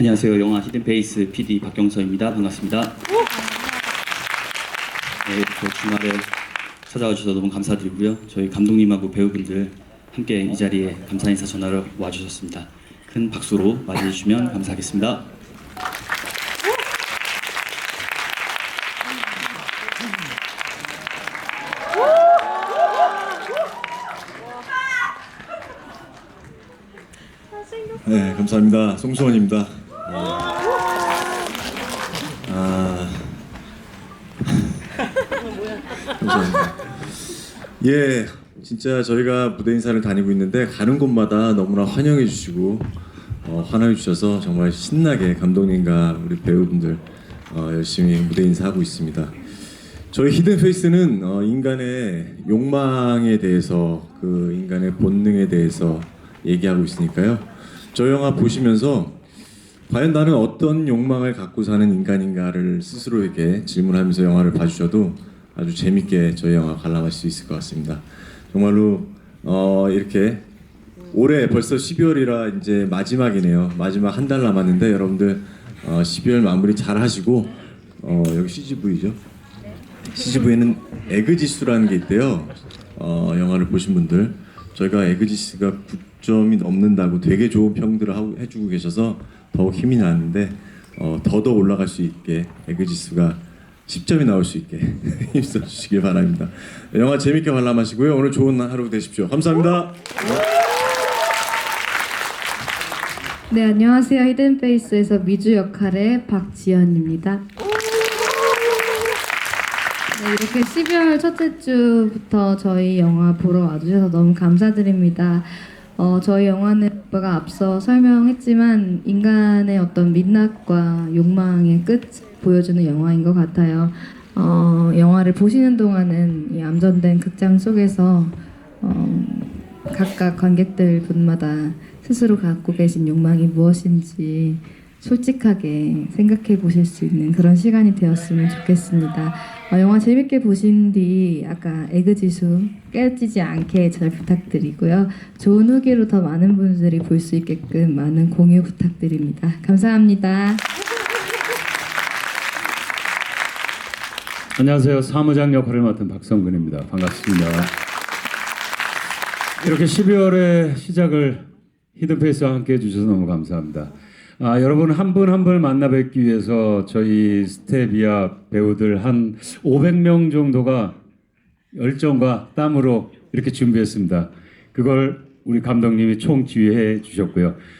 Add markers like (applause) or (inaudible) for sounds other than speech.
안녕하세요. 영화 히든페이스 PD 박경서입니다. 반갑습니다. 네, 이렇게 주말에 찾아와 주셔서 너무 감사드리고요. 저희 감독님하고 배우분들 함께 이 자리에 감사 인사 전하러 와주셨습니다. 큰 박수로 맞이해 주시면 감사하겠습니다. 네, 감사합니다. 송수원입니다. 네. 아, 감사합니다. 예, 진짜 저희가 무대 인사를 다니고 있는데 가는 곳마다 너무나 환영해 주시고 어, 환호해 주셔서 정말 신나게 감독님과 우리 배우분들 어, 열심히 무대 인사하고 있습니다. 저희 히든 페이스는 어, 인간의 욕망에 대해서 그 인간의 본능에 대해서 얘기하고 있으니까요. 저 영화 보시면서 과연 나는 어떤 욕망을 갖고 사는 인간인가를 스스로에게 질문하면서 영화를 봐주셔도 아주 재밌게 저희 영화 관람할 수 있을 것 같습니다. 정말로 어, 이렇게 올해 벌써 12월이라 이제 마지막이네요. 마지막 한 달 남았는데 여러분들 어, 12월 마무리 잘 하시고 어, 여기 CGV죠. CGV에는 에그지수라는 게 있대요. 어, 영화를 보신 분들 저희가 에그지수가 9점이 넘는다고 되게 좋은 평들을 하고, 해주고 계셔서 더욱 힘이 나는데 어, 더더 올라갈 수 있게 에그지수가 10점이 나올 수 있게 (laughs) 힘써 주시길 바랍니다. 영화 재밌게 관람하시고요. 오늘 좋은 하루 되십시오. 감사합니다. 네, 안녕하세요. 히든페이스에서 미주 역할의 박지연입니다. 네, 이렇게 12월 첫째 주부터 저희 영화 보러 와주셔서 너무 감사드립니다. 어, 저희 영화는 오빠가 앞서 설명했지만 인간의 어떤 민낯과 욕망의 끝 보여주는 영화인 것 같아요. 어, 영화를 보시는 동안은 이 암전된 극장 속에서 어, 각각 관객들 분마다 스스로 갖고 계신 욕망이 무엇인지 솔직하게 생각해 보실 수 있는 그런 시간이 되었으면 좋겠습니다. 어, 영화 재밌게 보신 뒤 아까 에그지수 깨지지 않게 잘 부탁드리고요. 좋은 후기로 더 많은 분들이 볼 수 있게끔 많은 공유 부탁드립니다. 감사합니다. 안녕하세요. 사무장 역할을 맡은 박성근입니다. 반갑습니다. 이렇게 12월의 시작을 히든페이스와 함께 해주셔서 너무 감사합니다. 아, 여러분 한 분 한 분을 만나 뵙기 위해서 저희 스텝이야 배우들 한 500명 정도가 열정과 땀으로 이렇게 준비했습니다. 그걸 우리 감독님이 총 지휘해 주셨고요.